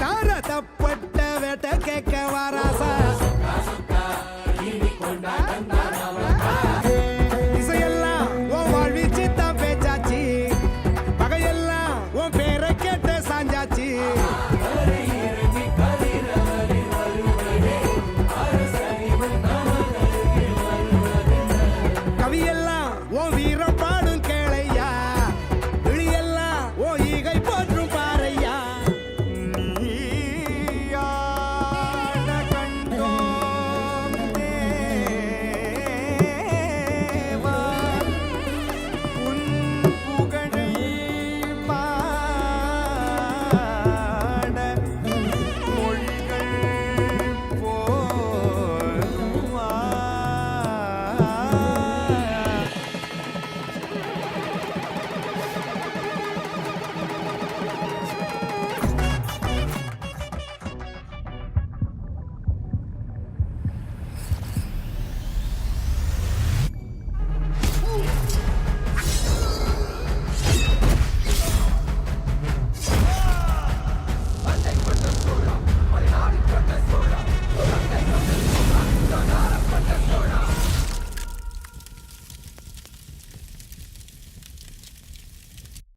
தார தப்பட்ட வேட்ட கேட்க வாராசா.